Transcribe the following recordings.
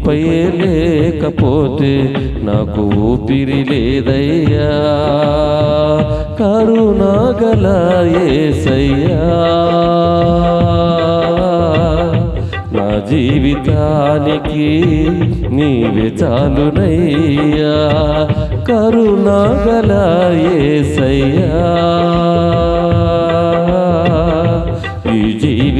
నీ కృపయే లేకపోతే నాకు ఊపిరి లేదయ్యా. కరుణాగల యేసయ్యా నా జీవితానికి నీవే చాలునయ్యా. కరుణాగల యేసయ్యా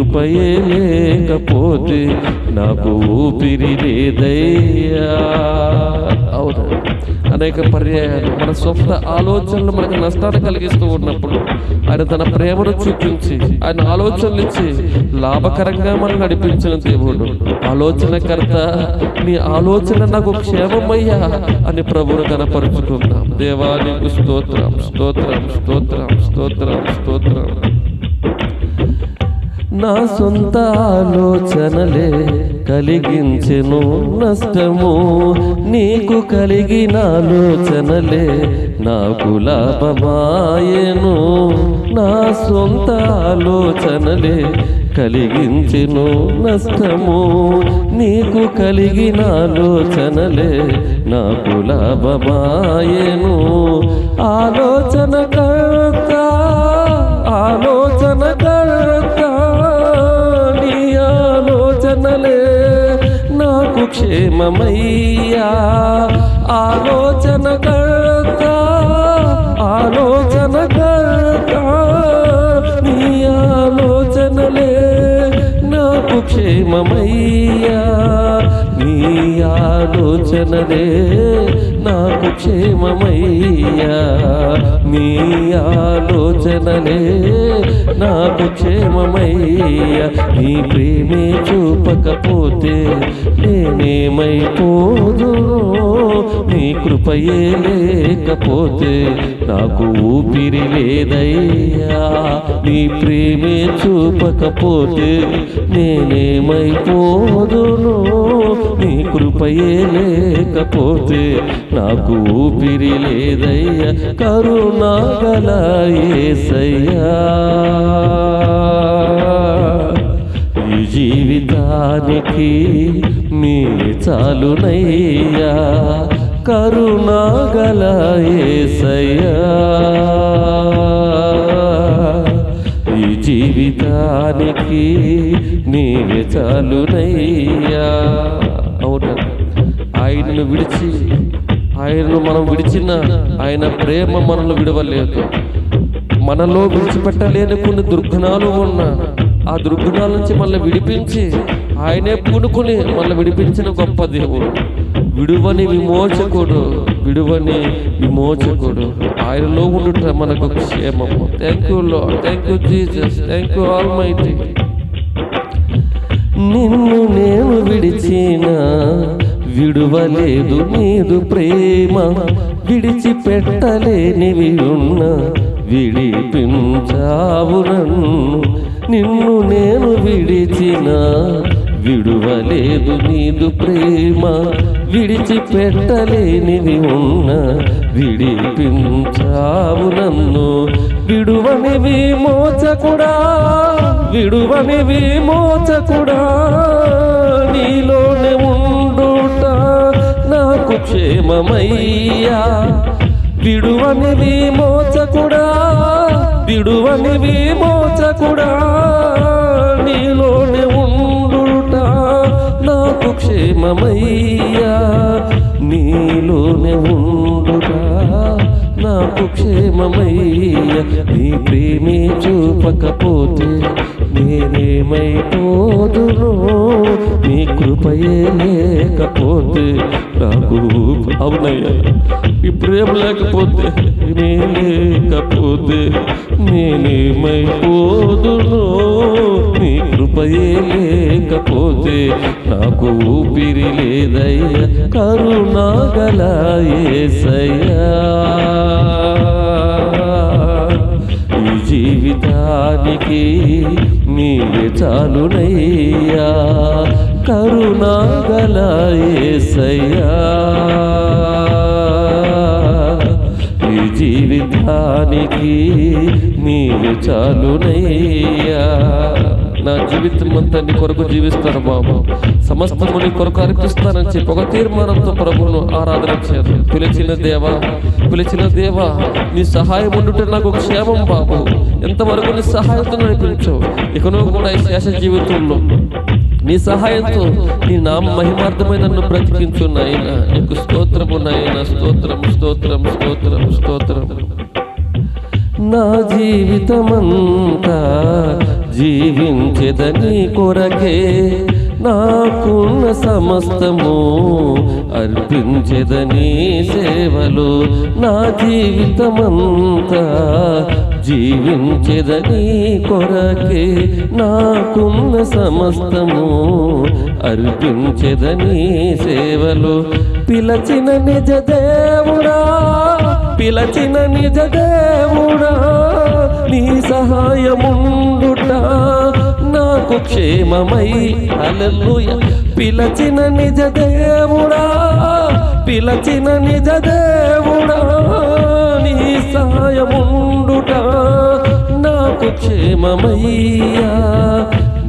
కృపయే లేకపోతే నాకు ఊపిరి లేదయ్యా. అవును. అనేక పర్యాయాలు మన సొంత ఆలోచనలు మనకు నష్టాన్ని కలిగిస్తూ ఉన్నప్పుడు ఆయన తన ప్రేమను చూపించి ఆయన ఆలోచనలు ఇచ్చి లాభకరంగా మనం నడిపించిన దేవుడు. ఆలోచనకర్త నీ ఆలోచన నాకు క్షేమమయ్యా అని ప్రభువును కనపరుచుకుందాం. దేవానికి స్తోత్రం స్తోత్రం స్తోత్రం స్తోత్రం స్తోత్రం. నా సొంత ఆలోచనలే కలిగించెను నష్టము. నీకు కలిగిన ఆలోచనలే నాకు లాభమాయను. నా సొంత ఆలోచనలే కలిగించెను నష్టము. నీకు కలిగిన ఆలోచనలే నాకు లాభమాయను. ఆలోచన కర్త ఆలోచన క్షేమమయ్యా ఆలోచన కర్త ఆలోచన కర్త నీ ఆలోచనలే నాకు క్షేమమయ్యా. ఆలోచనలే నాకు క్షేమమయ్యా. నీ ఆలోచనలే నాకు క్షేమమయ్యా. నీ ప్రేమే చూపకపోతే నేనేమైపోదు? కృపయే లేకపోతే నాకు ఊపిరి లేదయ్యా. నీ ప్రేమే చూపకపోతే నేనేమైపోదును? నీ కృపయే లేకపోతే నాకు ఊపిరి లేదయ్యా. కరుణాగల యేసయ్యా ఈ జీవితానికి మీ చాలునయ్యా. కరుణాగల యేసయ్యా ఈ జీవితానికి నీవే చాలునయ్యా. అవుట ఆయనను విడిచి ఆయనను మనం విడిచిన ఆయన ప్రేమ మనల్ని విడవలేదు. మనలో విడిచిపెట్టలేని కొన్ని దుర్గుణాలు ఉన్న ఆ దుర్గుణాల నుంచి మళ్ళీ విడిపించి ఆయనే పూనుకుని మళ్ళీ విడిపించిన గొప్ప దేవుడు. విడువని విమోచకుడు విడువని విమోచకుడు. ఆయనలో ఉండుట మనకు క్షేమము. Thank you Lord thank you Jesus thank you almighty నిన్ను నేను విడిచిన విడువలేదు నీదు ప్రేమ. విడిచిపెట్టలేనివి ఉన్న విడిపించావు నన్ను. నిన్ను నేను విడిచిన విడువలేదు నీదు ప్రేమ విడిచిపెట్టలేనిది ఉన్న విడిపించావు నన్ను. విడువని విమోచకుడా విడువని విమోచకుడా నీలోనే ఉండుట నాకు క్షేమమయ్యా. విడువని విమోచకుడా విడువని విమోచకుడా క్షేమమయ్యా నీలోనే ఉండుగా నాకు క్షేమమయ్యా నీ ప్రేమే చూపకపోతే నేనేమైపోదును నీ కృపయే లేకపోతే నాకు అవునయ్యా. ఈ ప్రేమ లేకపోతే నీ లేకపోతే నేనేమైపోదును నీ కృపయే లేకపోతే నాకు ఊపిరి లేదయ్యా. కరుణాగల యేసయ్యా దానికి నీవే చాలునయ్యా. కరుణాగల యేసయ్యా ఈ జీవితానికి నీవే చాలునయ్యా. నా జీవితం అంతా నీ కొరకు జీవిస్తాను బాబు. సమస్తము నీ కొరకు అర్పిస్తానని చెప్పి ఒక తీర్మానంతో ప్రభువును ఆరాధన చేయాలి. పిలిచిన దేవా పిలిచిన దేవా నీ సహాయం ఉండుంటే నాకు క్షేమం బాబు. ఎంతవరకు నీ సహాయంతో నడిపించవు ఇకను కూడా ఈ శేష జీవితంలో నీ సహాయంతో నీ నామ మహిమార్థమైన నన్ను బ్రతికించు నాయన. నీకు స్తోత్రము నాయన. స్తోత్రం స్తోత్రం స్తోత్రం స్తోత్రం. నా జీవితమంతా జీవించెదని కొరకే నాకున్న సమస్తము అర్పించెదని సేవలు నా జీవితమంతా జీవించెదని కొరకే నాకున్న సమస్తము అర్పించెదని సేవలు. పిలచిన నిజ దేవుడా పిలచిన నిజ దేవుడా నీ సహాయముండుట నాకు క్షేమమై అలలుయ పిలచిన నిజ దేవుడా పిలచిన నిజ దేవుడా నీ సాయముండుట నాకు క్షేమమయ్యా.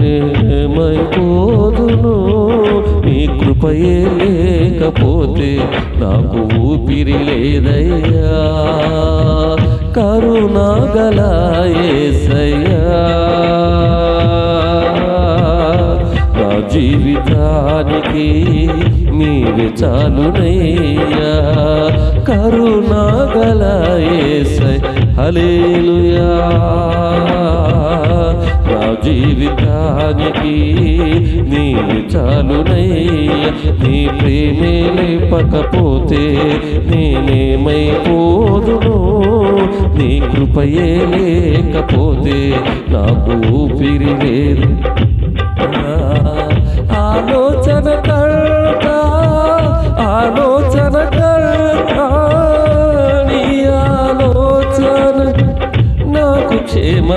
నేనేమైపోదును నీ కృపయే లేకపోతే నాకు ఊపిరి లేదయ్యా. కరుణాగలాయేసయ్యా నా జీవితానికి నీవే చాలునయ్యా. కరుణాగల హలేలుయా జీవితానికి నీ చాలునయ్యా నీ ప్రేమే లేపకపోతే నేనేమైపోదును నీ కృపయే లేకపోతే నాకు ఊపిరి లేదు.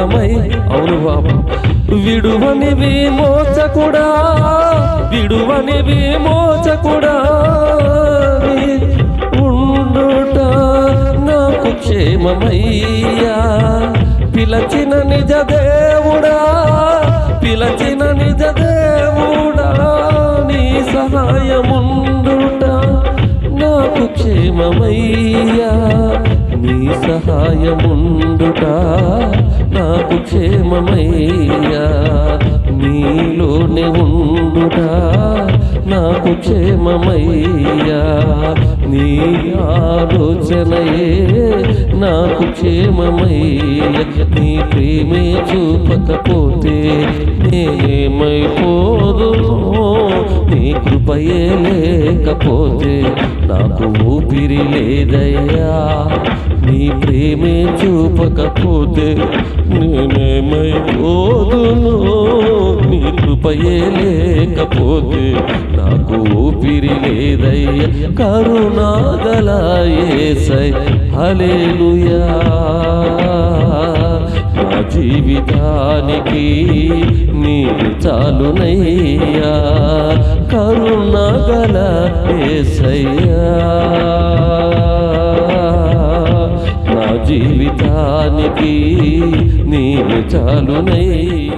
క్షేమమై అవును బాబు. విడువని విమోచకుడా విడువని విమోచకుడా ఉండుట నాకు క్షేమమయ్యా. పిలచిన నిజ దేవుడా పిలచిన నిజ దేవుడా. నీ సహాయముండుట నాకు క్షేమమయ్యా. నీ సహాయముండు క్షేమమయ్యా నీలోనే ఉండుట నాకు క్షేమమయ్యా. నీ ఆలోచనయే నాకు క్షేమమయ్య. నీ ప్రేమే చూపకపోతే నేమైపోదు నీ కృపయే లేకపోతే నాకు ఊపిరి లేదయ్యా. చూపకపోతే నేనేమైపోదును నీ కృపయే లేకపోతే నాకు ఊపిరి లేదయ్య కరుణాగల హలేలుయా నా జీవితానికి నీ చాలునయ్యా కరుణాగల ఏసయ్యా జీవితానికి నీవు చాలునై.